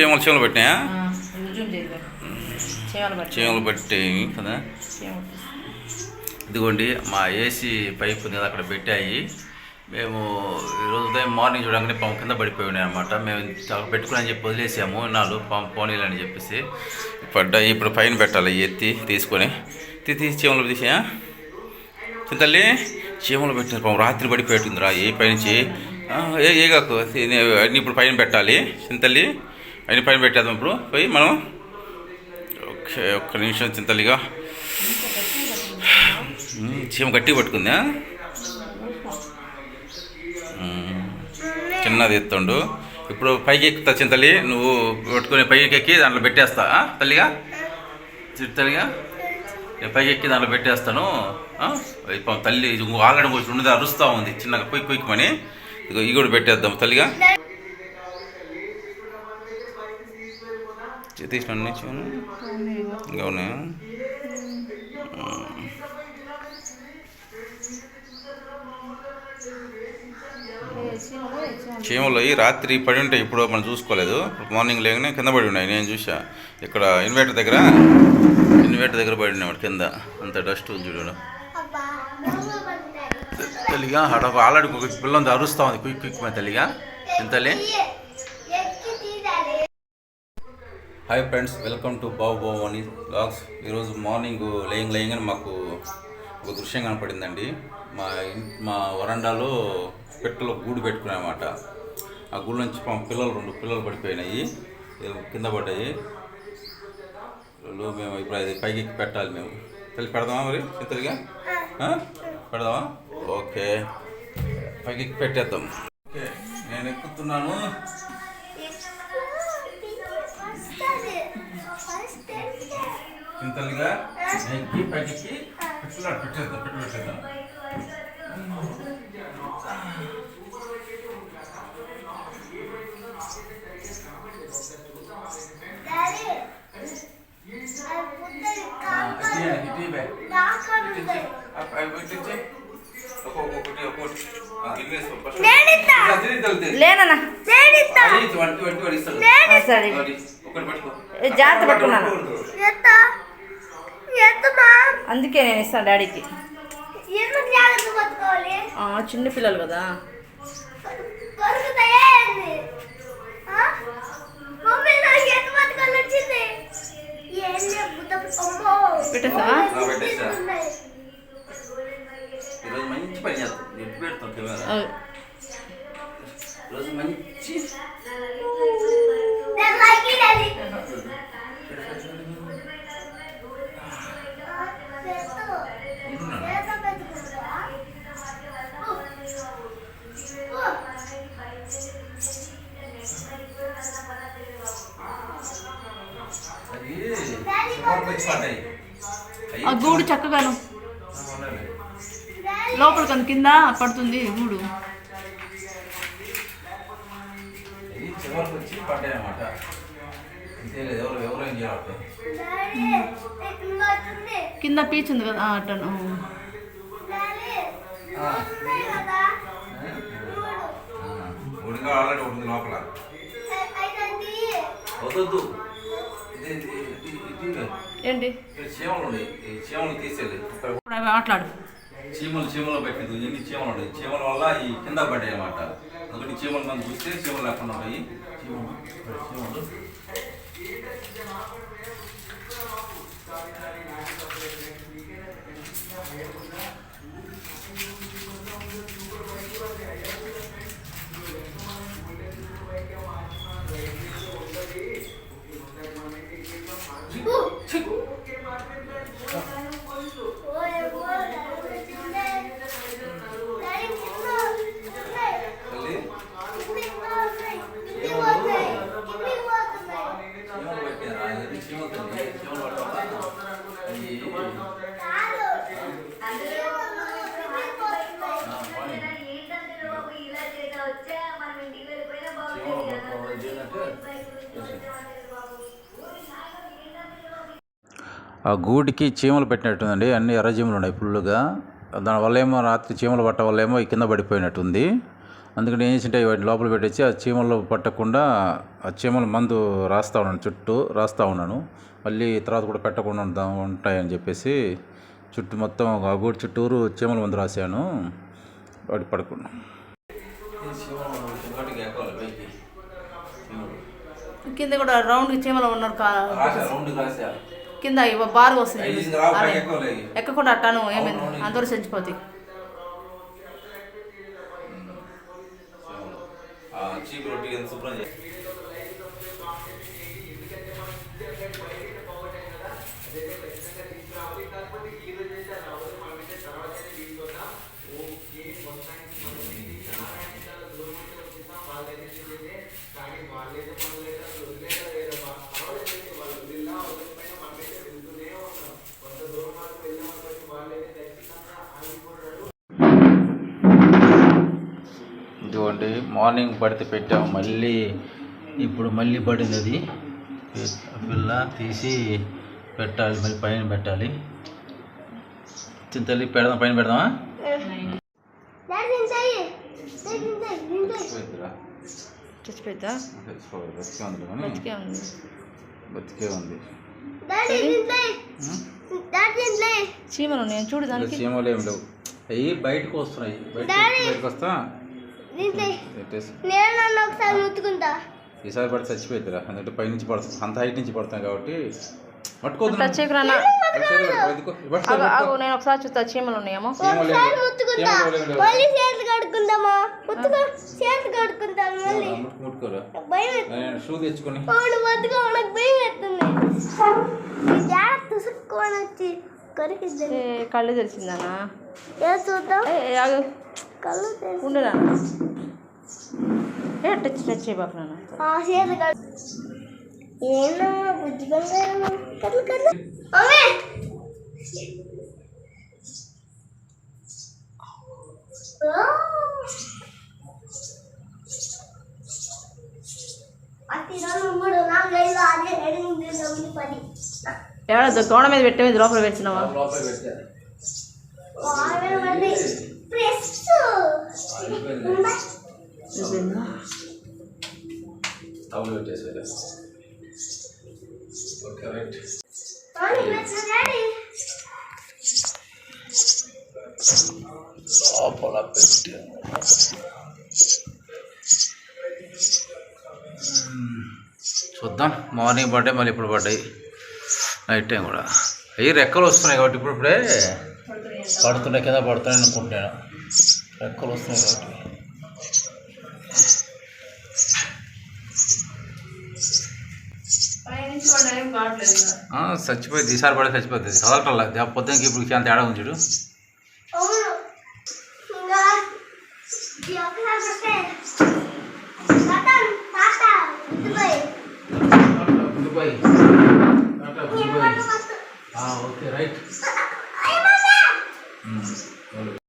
చీమలు చీమలు పెట్టినాయా? చీమలు పట్టి కదా. ఇదిగోండి మా ఏసీ పైప్ ఉంది అక్కడ పెట్టాయి. మేము ఈరోజు ఉదయం మార్నింగ్ చూడగానే పాము కింద పడిపోయి ఉన్నాయి అనమాట మేము అక్కడ పెట్టుకుని చెప్పి వదిలేసాము. నాలుగు పాము పోనీలు అని చెప్పేసి పడ్డాయి. ఇప్పుడు పైన పెట్టాలి ఎత్తి తీసుకొని. తీ- తీసి చీమలు తీసా చింతల్లి చీమలు పెట్టిన పాము. రాత్రి పడిపోయింది రా ఏ పైనుంచి ఏ ఏ కాకు ఇది అన్ని ఇప్పుడు పైన పెట్టాలి చింతల్లి అన్ని పైన పెట్టేద్దాం ఇప్పుడు పోయి మనం ఓకే ఒక్క నిమిషం చింతల్లిగా చీమ గట్టిగా పట్టుకుందా చిన్నది ఎత్తుండు ఇప్పుడు పైకి ఎక్కుతా చింతల్లి నువ్వు పట్టుకుని పైకి ఎక్కి దాంట్లో పెట్టేస్తా తల్లిగా తల్లిగా నేను పైకి ఎక్కి దాంట్లో పెట్టేస్తాను తల్లి ఆల్రెడీ కొంచెం ఉండదు అరుస్తూ ఉంది చిన్నగా క్విక్ క్విక్ మని ఇదిగో ఇవి కూడా పెట్టేద్దాం తల్లిగా. తీసిన ఇంకా ఉన్నాయా? చీమలు అయ్యి రాత్రి పడి ఉంటాయి ఇప్పుడు మనం చూసుకోలేదు. మార్నింగ్ లేకనే కింద పడి ఉన్నాయి. నేను చూసా ఇక్కడ ఇన్వర్టర్ దగ్గర ఇన్వర్టర్ దగ్గర పడి ఉన్నాయి. కింద. అంత డస్ట్ ఉంది చూడు. తల్లిగా ఆడ ఆల్రెడీ ఒక పిల్ల ఉంది అరుస్తూ ఉంది. క్విక్ క్విక్ మన తల్లిగా. ఎంత తల్లి hi friends welcome to Babu Babu అని బ్లాగ్స్ ఈరోజు మార్నింగ్ లేయింగ్ లేయింగ్ మాకు ఒక దృశ్యం కనపడిందండి. మా మా వరండాలో పెట్టెలో గూడు పెట్టుకున్నాయన్నమాట ఆ గూడు నుంచి మా పిల్లలు రెండు పిల్లలు పడిపోయినాయి. కింద పడ్డాయి. మేము ఇప్పుడు అది పైకి ఎక్కి పెట్టాలి మేము. తెలిసి పెడదామా మరి? చింతలుగా పెడదామా? ఓకే. పైకి పెట్టేద్దాం. ఓకే నేను ఎక్కుతున్నాను. చింతలుగా ఎక్కి పైకి పెట్టాలి పెట్టేద్దాం పెట్టి పెట్టేద్దాం ఇటు. ఇటు లేనన్నా. సరే. జాగ్రత్త పట్టుకున్నాను. అందుకే నేను ఇస్తాను డాడీకి. చిన్న పిల్లలు కదా. కొరుకుతాయే పని చేస్తాం. ఎప్పుడు పెడతాం కెమెరా? ఆ, ఈరోజు మంచి అది గూడు చక్కగాను ఆ, ఉండాలి. లోపలికి అంత కింద పడుతుంది గూడు ఇది చివరికి వచ్చి పడ్డాయి అన్నమాట అంతే లేదు ఎవరు ఎవరు ఏం చేయాలి కింద పీచ్ ఉంది కదా అట్టను లోపల. ఏంటి? చీమలు తీసేయాలి ఇప్పుడు ఆటలాడు. చీమలు చీమలు పెట్టింది ఎన్ని చీమలు ఉన్నాయి? చీమల వల్ల ఈ కింద పడ్డాయి అన్నమాట. అందుకని చీమలు మనం చూస్తే చీమలు లేకుండా ఉంటాయి చీమలు చీమలు తల్లి చీమలు పెట్టారా ఇది చీమలు తల్లి చీమలు పట్టడం వల్ల అవి ఆ, పోనీ. చీమలు పట్టడం వల్ల ఇది ఏంటంటే ఆ గూటికి చీమలు పెట్టినట్టుందండి అన్ని ఎర్ర చీమలు ఉన్నాయి ఫుల్గా దానివల్ల ఏమో రాత్రి చీమలు పట్టడం వల్ల ఏమో ఈ కింద పడిపోయినట్టుంది. అందుకని ఏం చేసింటే వాటిని లోపల పెట్టేసి ఆ చీమలు పట్టకుండా ఆ చీమల మందు రాస్తూ ఉన్నాను చుట్టూ రాస్తూ ఉన్నాను. మళ్ళీ తర్వాత కూడా పెట్టకుండా ఉంటా ఉంటాయని చెప్పేసి చుట్టూ మొత్తం ఆ గూడు చుట్టూరు చీమల మందు రాశాను. వాటి పడకుండా కింద కూడా రౌండ్ చీమలు ఉన్నారు కింద బారుగా వస్తుంది. ఎక్కకుండా అట్టాను ఏమైంది. అందరూ చచ్చిపోతాయి చీపు రొట్టి శుభ్రం చేసి ఇదిగోండి మార్నింగ్ పడితే పెట్టాము. మళ్ళీ ఇప్పుడు మళ్ళీ పడింది అది పిల్ల తీసి పెట్టాలి మళ్ళీ పైన పెట్టాలి. చింతల్లి పెడదాం పైన పెడదామా? బతికే ఉంది చీమలు నేను చూడు చీమలు ఏం లేవు. అవి బయటకు వస్తున్నాయి. బయటకు వస్తా. నేను నన్ను ఒకసారి ముట్టుకుంటా ఈసారి పడితే చచ్చిపోతుందిరా ఎందుకంటే పైనుంచి పడుతుంది అంత హైట్ నుంచి పడుతుంది కాబట్టి పట్టుకోదు నేను ఒకసారి చూస్తా చీమలు ఉన్నాయేమో. షూ తెచ్చుకొని. కళ్ళు తెలిసిందానా ఏ చూద్దాం. కళ్ళు ఉండురా ఏ టచ్ టచ్ చేయబాకు ఎవడో గోడ మీద పెట్టే లోపల పెట్టినావా? లోపల పెట్టాను ఓకే రైట్ లోపల పెట్టాను చూద్దాం. మార్నింగ్ పడ్డాయి మళ్ళీ ఇప్పుడు పడ్డాయి. నైట్ టైం కూడా. అవి రెక్కలు వస్తున్నాయి కాబట్టి ఇప్పుడు ఇప్పుడే పడుతున్నాయి కింద పడుతున్నాయి అనుకుంటున్నాను. రెక్కలు వస్తున్నాయి కాబట్టి ఆ, చచ్చిపోయింది. ఈసారి పడే చచ్చిపోతుంది. కదలటల్లా పొద్దునకి ఇప్పుడు చాలా తేడా ఉంది చూడు.